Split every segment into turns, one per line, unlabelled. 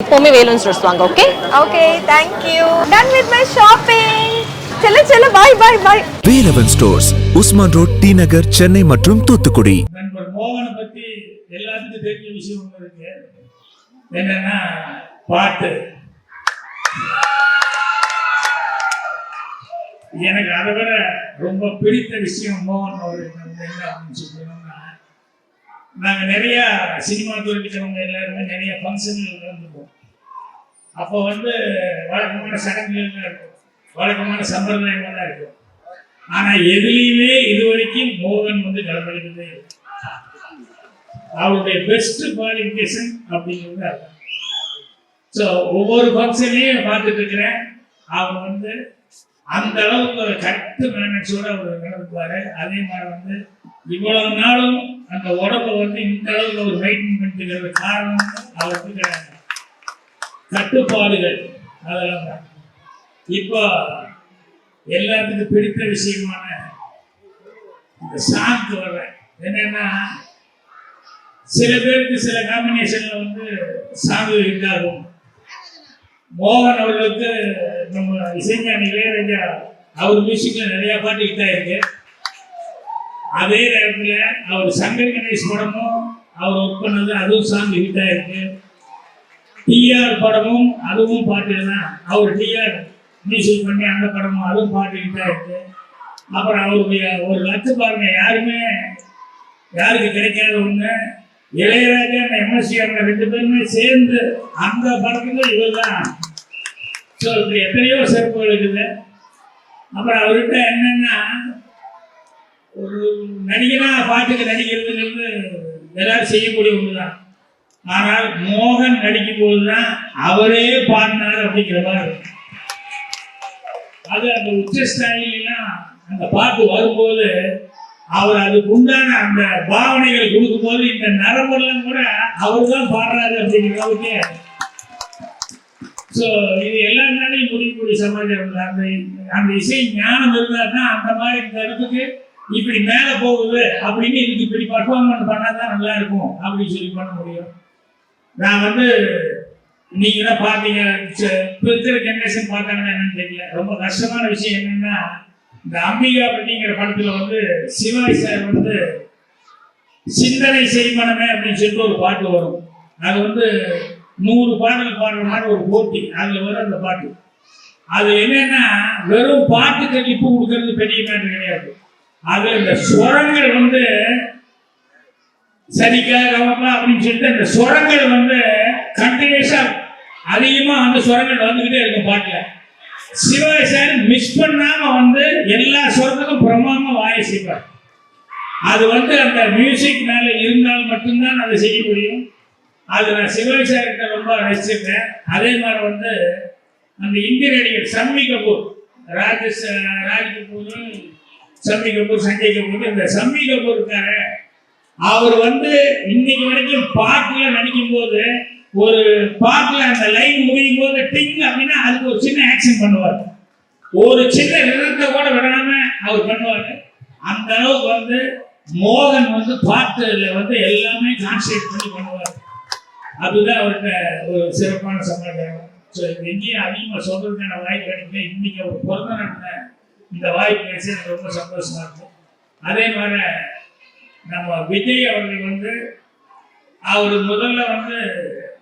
எப்பவுமே வேலூன் ஸ்டோர்ஸ் வாங்க okay
okay thank you done with my shopping செல்ல செல்ல bye bye bye
Velavan stores Usman road T Nagar Chennai மற்றும் தூத்துக்குடி.
நண்பர் மோகனை பத்தி எல்லாத்துக்கும் தெரிஞ்ச விஷயம் இருக்கு. என்னன்னா பாட்டு. எனக்கு அதை விட ரொம்ப பிடித்த விஷயம் மோகன் வந்து என்ன அப்படின்னு சொல்லணும்னா நாங்கள் நிறைய சினிமா துறைக்கிறவங்க எல்லாருமே நிறைய ஃபங்க்ஷன்கள் கலந்துப்போம் அப்போ வந்து வழக்கமான சடங்குகள் இருக்கும். வழக்கமான சம்பிரதாயங்கள்லாம் இருக்கும். ஆனால் எதுலேயுமே இது வரைக்கும் மோகன் வந்து கலந்துக்கிட்டதே இல்லை. அவருடைய பெஸ்ட் குவாலிஃபிகேஷன் அப்படிங்கிறது அதான் ஸோ ஒவ்வொரு ஃபங்க்ஷன்லையும் பார்த்துட்டு இருக்கிறேன். அவர் வந்து அந்த அளவுக்கு ஒரு கட்டு மேனேஜோட அவர் நடந்துக்குவாரு. அதே மாதிரி வந்து இவ்வளவு நாளும் அந்த உடம்ப வந்து இந்த அளவுக்கு ஒரு மெயின்டைன் பண்ணிக்கிறது காரணம் அவருக்கு கிடையாது. கட்டுப்பாடுகள் அதெல்லாம் தான். இப்போ எல்லாத்துக்கும் பிடித்த விஷயமான இந்த சாங்க்கு வர்றேன் என்னன்னா சில பேருக்கு சில காம்பினேஷன்ல வந்து சாங்கு ஹிட் ஆகும். மோகன் அவர்களுக்கு நம்ம இசைஞானி இளையராஜா அவர் மியூசிக்ல நிறைய பாட்டு ஹிட் ஆயிருக்கு. அதே நேரத்தில் அவர் சங்கர் கணேஷ் படமும் அவர் ஒர்க் பண்ணது அதுவும் சாங் ஹிட் ஆயிருக்கு. டிஆர் படமும் அதுவும் பாட்டு தான் அவர் டிஆர் மியூசிக் பண்ணி அந்த படமும் அதுவும் பாட்டு ஹிட் ஆயிருக்கு. அப்புறம் அவருடைய ஒரு லட்சம் பாருங்க யாருமே யாருக்கு கிடைக்காத ஒன்று இளையராஜா எம்எஸ்சி அவங்க ரெண்டு பேருமே சேர்ந்து அந்த படத்துக்கு இவர் தான் ஸோ இப்படி எத்தனையோ சிறப்புகள் இருக்குது. அப்புறம் அவர்கிட்ட என்னென்னா ஒரு நடிகனாக பாட்டுக்கு நடிக்கிறதுங்கிறது எல்லாரும் செய்யக்கூடிய ஒண்ணுதான். ஆனால் மோகன் நடிக்கும் போது தான் அவரே பாடினார் அப்படிங்கிற மாதிரி அது அந்த உச்சஸ்தாயிலாம் அந்த பாட்டு வரும்போது அவர் அதுக்கு உண்டான அந்த பாவனைகள் கொடுக்கும்போது இந்த நரம்பெல்லாம் கூட அவர் தான் பாடுறாரு அப்படிங்கிற அளவுக்கு ஸோ இது எல்லாருனாலையும் முடியக்கூடிய சமாஜம் அந்த அந்த இசை ஞானம் இருந்தால் தான் அந்த மாதிரி இந்த இப்படி மேலே போகுது அப்படின்னு இதுக்கு இப்படி பர்ஃபார்மன்ஸ் பண்ணால் தான் நல்லா இருக்கும் அப்படின்னு சொல்லி பண்ண முடியும். நான் வந்து நீங்க தான் பார்த்தீங்க ச- இருக்கிற ஜெனரேஷன் பார்த்தாங்கன்னா என்னன்னு தெரியல. ரொம்ப கஷ்டமான விஷயம் என்னன்னா இந்த அம்பிகா அப்படிங்கிற படத்தில் வந்து சிவாய் சார் வந்து சிந்தனை செய்மனமே அப்படின்னு சொல்லிட்டு ஒரு பாட்டு வரும். அது வந்து நூறு பாடல் பாடுற மாதிரி ஒரு போட்டி. அதில் வரும் அந்த பாட்டு. அது என்னன்னா வெறும் பாட்டுக்கு லிப்பு கொடுக்கறது பெரிய மேட்டர் கிடையாது. அது இந்த சுரங்கள் வந்து சரிக்கா கவப்பா அப்படின்னு சொல்லிட்டு அந்த சுரங்கள் வந்து கண்டினியூஸா அதிகமா அந்த சுரங்கள் வந்துகிட்டே இருக்கும் பாட்டுல. சிவாய் சார் மிஸ் பண்ணாம வந்து எல்லா சுரத்துக்கும் பிரமாமா வாய செய்வார். அது வந்து அந்த மியூசிக் மேல இருந்தால் மட்டும்தான் அதை செய்ய முடியும். அது நான் சிவாஜி சார்கிட்ட ரொம்ப ரசிச்சிருக்கேன் அதே மாதிரி வந்து அந்த இந்திய நடிகர் சம்மி கபூர் ராஜேஷ் ராஜ் கபூர் சம்மி கபூர் சஞ்சய் கபூர் இந்த சம்மி கபூர் இருக்காரு அவர் வந்து இன்னைக்கு வரைக்கும் பாட்டில் நடிக்கும் போது ஒரு பாட்டில் அந்த லைன் முடியும் போது டிங் அப்படின்னா அதுக்கு ஒரு சின்ன ஆக்ஷன் பண்ணுவார். ஒரு சின்ன நிறத்தை கூட விடாம அவர் பண்ணுவார். அந்த அளவுக்கு வந்து மோகன் வந்து பாட்டுல வந்து எல்லாமே கான்சன்ட்ரேட் பண்ணி பண்ணுவார். அதுதான் அவர்கிட்ட ஒரு சிறப்பான சமாச்சாரம். ஸோ எங்கேயும் அதிகமாக சொல்றதுக்கான வாய்ப்பு கிடைக்கல. இன்னைக்கு அவர் பிறந்த நாட்டில் இந்த வாய்ப்பு கிடைச்சி எனக்கு ரொம்ப சந்தோஷமா இருக்கும் அதே மாதிரி நம்ம விஜய் அவர்கள் வந்து அவர் முதல்ல வந்து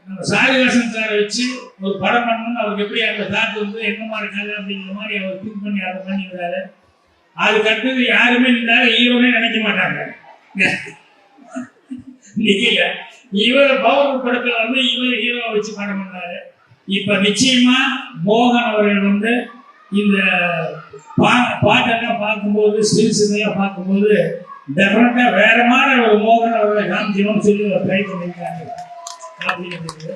நம்ம சாரிவாசன் சாரை வச்சு ஒரு படம் பண்ணணும்னு அவருக்கு எப்படி அந்த தாட் வந்து என்ன மாதிரி கதை? அப்படிங்கிற மாதிரி அவர் திங்க் பண்ணி அதை பண்ணிக்கிறாரு அதுக்கு அடுத்தது யாருமே இருந்தாலும் ஹீரோனே நினைக்க மாட்டாங்க. நிக்கல. இவர் பவர் படத்துல வந்து இவர் ஹீரோ வச்சு படம் பண்ணாரு இப்ப நிச்சயமா மோகன் அவர்கள் வந்து இந்த பா பாட்டெல்லாம் பார்க்கும்போது ஸ்டில்ஸ் இதெல்லாம் பார்க்கும்போது டெஃபினட்டா வேற மாதிரி ஒரு மோகன் அவர்களை காமிக்கணும்னு சொல்லி ட்ரை பண்ணியிருக்காங்க அப்படின்றது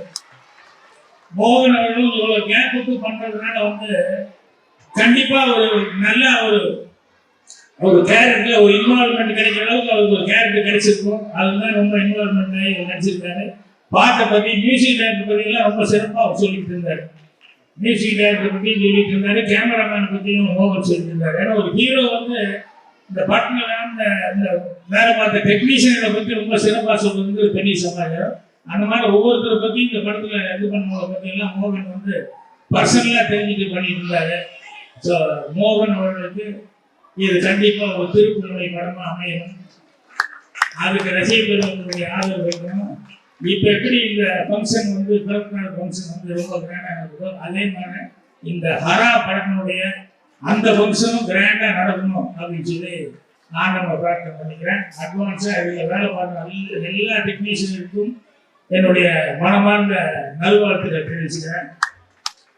மோகன் அவர்கள் இவ்வளவு கேப்புக்கு பண்றதுனால வந்து கண்டிப்பா ஒரு நல்ல ஒரு ஒரு கேரக்டர்ல ஒரு இன்வால்மெண்ட் கிடைக்கிற அளவுக்கு அவருக்கு ஒரு கேரக்டர் கிடைச்சிருக்கும். அதுதான் ரொம்ப இன்வால்மெண்ட் ஆகி நடிச்சிருக்காரு பாட்டை பற்றி மியூசிக் டேரக்டர் பற்றியெல்லாம் ரொம்ப சிறப்பாக அவர் சொல்லிட்டு இருந்தார். மியூசிக் டேரக்டர் பற்றி சொல்லிட்டு இருந்தாரு. கேமராமேன் பற்றியும் மோகன் சொல்லிட்டு இருந்தாரு. ஏன்னா ஒரு ஹீரோ வந்து இந்த பட்டனில் இந்த இந்த வேலை பார்த்த டெக்னீஷியனை பற்றி ரொம்ப சிறப்பாக சொல்றது ஒரு பெரிய சமாச்சாரம் அந்த மாதிரி ஒவ்வொருத்தரை பற்றி இந்த படத்தில் இது பண்ணவங்களை பற்றியெல்லாம் எல்லாம் மோகன் வந்து பர்சனலாக தெரிஞ்சுட்டு பண்ணிட்டு இருந்தாரு. ஸோ மோகன் அவர்களுக்கு இது கண்டிப்பா ஒரு திருக்குறளை படமா அமையணும். அதுக்கு ரசிகர்களுடைய ஆதரவு இருக்கணும் இப்ப எப்படி இந்த ஃபங்க்ஷன் வந்து பிறப்பு நாள் ஃபங்க்ஷன் வந்து ரொம்ப கிராண்டா நடக்குதோ அதே மாதிரி இந்த ஹரா படத்தினுடைய அந்த ஃபங்க்ஷனும் கிராண்டா நடக்கணும் அப்படின்னு சொல்லி நான் நம்ம பிரார்த்தனை பண்ணிக்கிறேன். அட்வான்ஸா இதுல வேலை பார்க்குற எல்லா- எல்லா டெக்னீஷியனுக்கும் என்னுடைய மனமார்ந்த நல்வாழ்த்துக்கள் தெரிவிச்சுக்கிறேன்.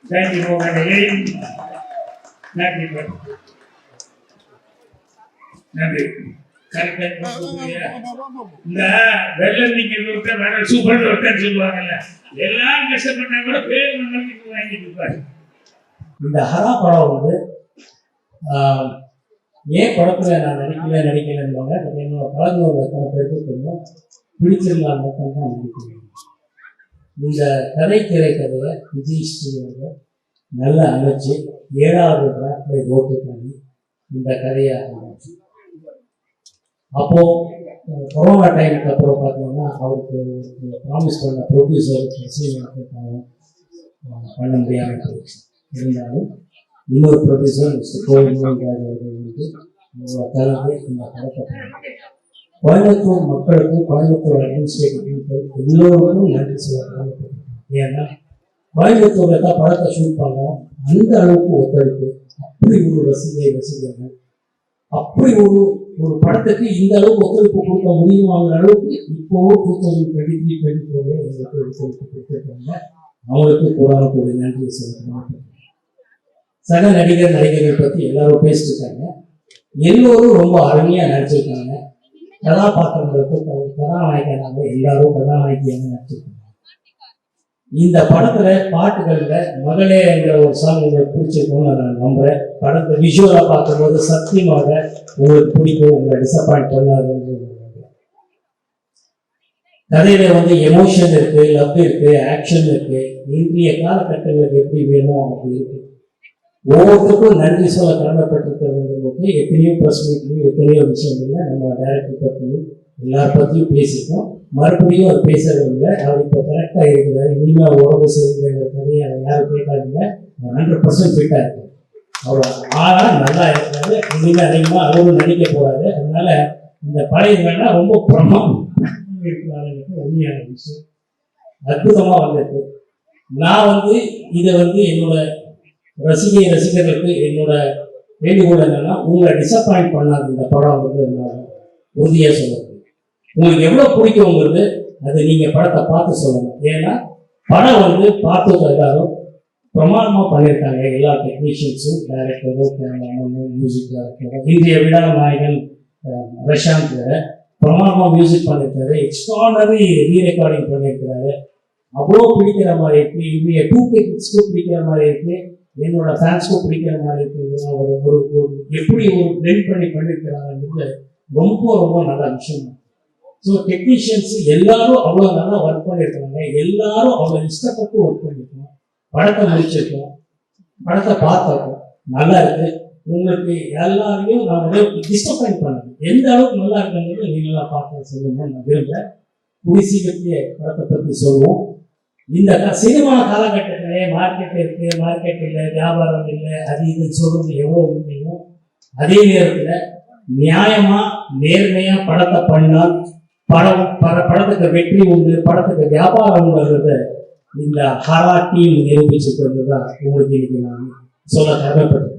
தேங்க்யூ மோகன் தேங்க்யூ நன்றி இந்த வெள்ளம் நிக்கிறது விட்ட வேற சூப்பர் ஒருத்தன் சொல்லுவாங்கல்ல. எல்லாரும் கஷ்டப்பட்டா கூட பேர் மன்னருக்கு வாங்கிட்டு இருப்பாரு.
இந்த ஹரா படம் வந்து ஏன் படத்துல நான் நடிக்கல நடிக்கலன்னுவாங்க. என்னோட எத்தனை பேருக்கு தெரியும். பிடிச்சிருந்தால் மட்டும்தான் நடிக்கணும் இந்த கதை திரைக்கதையை விஜய் ஸ்ரீ அவர்கள் நல்லா அமைச்சு ஏழாவது டிராஃப்டை ஓகே பண்ணி இந்த கதையை ஆரம்பிச்சு அப்போ கொரோனா டைமுக்கு அப்புறம் பார்த்தீங்கன்னா அவருக்கு ப்ராமிஸ் பண்ண ப்ரொடியூசர் சீனியர் பண்ண முடியாமல் போயிடுச்சு. இருந்தாலும் இன்னொரு ப்ரொடியூசர் மிஸ்டர் கோவில் அவர்கள் வந்து கலந்து இந்த படத்தை கோயம்புத்தூர் மக்களுக்கும் கோயம்புத்தூர் அட்மினிஸ்ட்ரேட்டிவ் எல்லோருக்கும் நன்றி சொல்ல ஏன்னா கோயம்புத்தூரில் தான் படத்தை ஷூட் பண்ணோம் அந்த அளவுக்கு ஒத்துழைப்பு. அப்படி ஒரு வசதியை வசதியாக அப்படி ஒரு ஒரு படத்துக்கு இந்த அளவுக்கு ஒத்துழைப்பு கொடுக்க முடியுமாங்கிற அளவுக்கு இப்போவும் two thousand twenty three twenty ஃபோர்ல எங்களுக்கு ஒத்துழைப்பு கொடுத்துருக்காங்க. அவங்களுக்கு கூடாத கூட நன்றி சொல்லணும்? சக நடிகர் நடிகர்கள் பற்றி எல்லாரும் பேசிட்டு இருக்காங்க எல்லோரும் ரொம்ப அருமையாக நடிச்சிருக்காங்க. கதாபாத்திரங்களுக்கு கதாநாயகனாக எல்லாரும் கதாநாயகியாக நடிச்சிருக்காங்க. இந்த படத்துல பாட்டுகள்ல மகளே என்ற ஒரு சாங் உங்களுக்கு பிடிச்சிருக்கும்னு நான் நம்புறேன். படத்தை விஷுவலா பார்க்கும்போது சத்தியமாக உங்களுக்கு பிடிக்கும் உங்களை டிசப்பாயிண்ட் பண்ணாதுன்னு கதையில வந்து எமோஷன் இருக்கு லவ் இருக்கு ஆக்ஷன் இருக்கு. இன்றைய காலகட்டங்களுக்கு எப்படி வேணும் அப்படி இருக்கு. ஒவ்வொருத்தருக்கும் நன்றி சொல்ல கடமைப்பட்டிருக்கிறது எத்தனையோ ப்ரெஸ் மீட்லையும் எத்தனையோ விஷயங்கள்ல நம்ம டைரக்டர் பற்றியும் எல்லார் பற்றியும் பேசிட்டோம் மறுபடியும் அவர் பேசுறது அவர் இப்போ கரெக்டாக இருக்கிறார் இனிமேல் உடம்பு சரிங்கிற கதையை அதை யாரும் கேட்காதீங்க. அவர் ஹண்ட்ரட் பர்சன்ட் ஃபிட்டாக இருக்கார். அவர் ஆளா நல்லா இருக்கிறாரு இனிமேல் அதிகமாக அவரும் நடிக்க போறாரு. அதனால இந்த பழைய வேண்டாம் ரொம்ப பிரமாதம். உண்மையான விஷயம் அற்புதமாக வந்திருக்கு. நான் வந்து இதை வந்து என்னோட ரசிகை ரசிகர்களுக்கு என்னோட வேண்டுகோள் என்னன்னா உங்களை டிசப்பாயிண்ட் பண்ணாது இந்த படம் வந்து நான் உறுதியாக சொல்லுவேன் உங்களுக்கு எவ்வளோ பிடிக்குங்கிறது அது நீங்கள் படத்தை பார்த்து சொல்லணும். ஏன்னா படம் வந்து பார்த்து எல்லாரும் பிரமாணமாக பண்ணியிருக்காங்க எல்லா டெக்னீஷியன்ஸும் டைரக்டரும் கேமராமேனும் மியூசிக்காக இருக்கட்டும் இந்திய விழா நாயகன் பிரசாந்த் வேற மியூசிக் பண்ணியிருக்காரு. எக்ஸ்ட்ரானரி ரீ ரெக்கார்டிங் பண்ணியிருக்கிறாரு. அவ்வளோ பிடிக்கிற மாதிரி இருக்கு. இவங்க டூ கிட்ஸ்க்கும் பிடிக்கிற மாதிரி இருக்கு. என்னோட ஃபேன்ஸ்க்கும் பிடிக்கிற மாதிரி இருக்கு. ஒரு ஒரு ஒரு எப்படி ஒரு பிளெண்ட் பண்ணி பண்ணியிருக்கிறாங்கன்றது ரொம்ப ரொம்ப நல்ல விஷயம். ஸோ டெக்னீஷியன்ஸ் எல்லாரும் அவ்வளோ நல்லா ஒர்க் பண்ணியிருக்கிறாங்க. எல்லாரும் அவ்வளோ இஷ்டப்பட்டு ஒர்க் பண்ணியிருக்கோம். படத்தை முடிச்சிருக்கோம். படத்தை பார்த்துருக்கோம். நல்லா இருக்கு. உங்களுக்கு எல்லாரையும் நான் வந்து டிஸ்டர்பாயிண்ட் பண்ணேன் எந்த அளவுக்கு நல்லா இருக்குங்கிறது நீங்களாம் பார்க்க சொல்லணும்னு நான் விரும்புகிறேன் கூடி சீக்கிரத்திலே படத்தை பற்றி சொல்லுவோம். இந்த சினிமா காலகட்டத்திலே மார்க்கெட் இருக்கு மார்க்கெட் இல்லை வியாபாரம் இல்லை அது இதுன்னு சொல்றது எவ்வளோ உண்மையும் அதே நேரத்தில் நியாயமாக நேர்மையாக படத்தை பண்ணால் படம் பட படத்துக்கு வெற்றி உண்டு படத்துக்கு வியாபாரம் உண்டுன்றத இந்த ஹரா டீம் நிரூபிச்சுட்டு தான் உங்களுக்கு இன்னைக்கு நான் சொல்ல கடமைப்பட்டிருக்கேன்.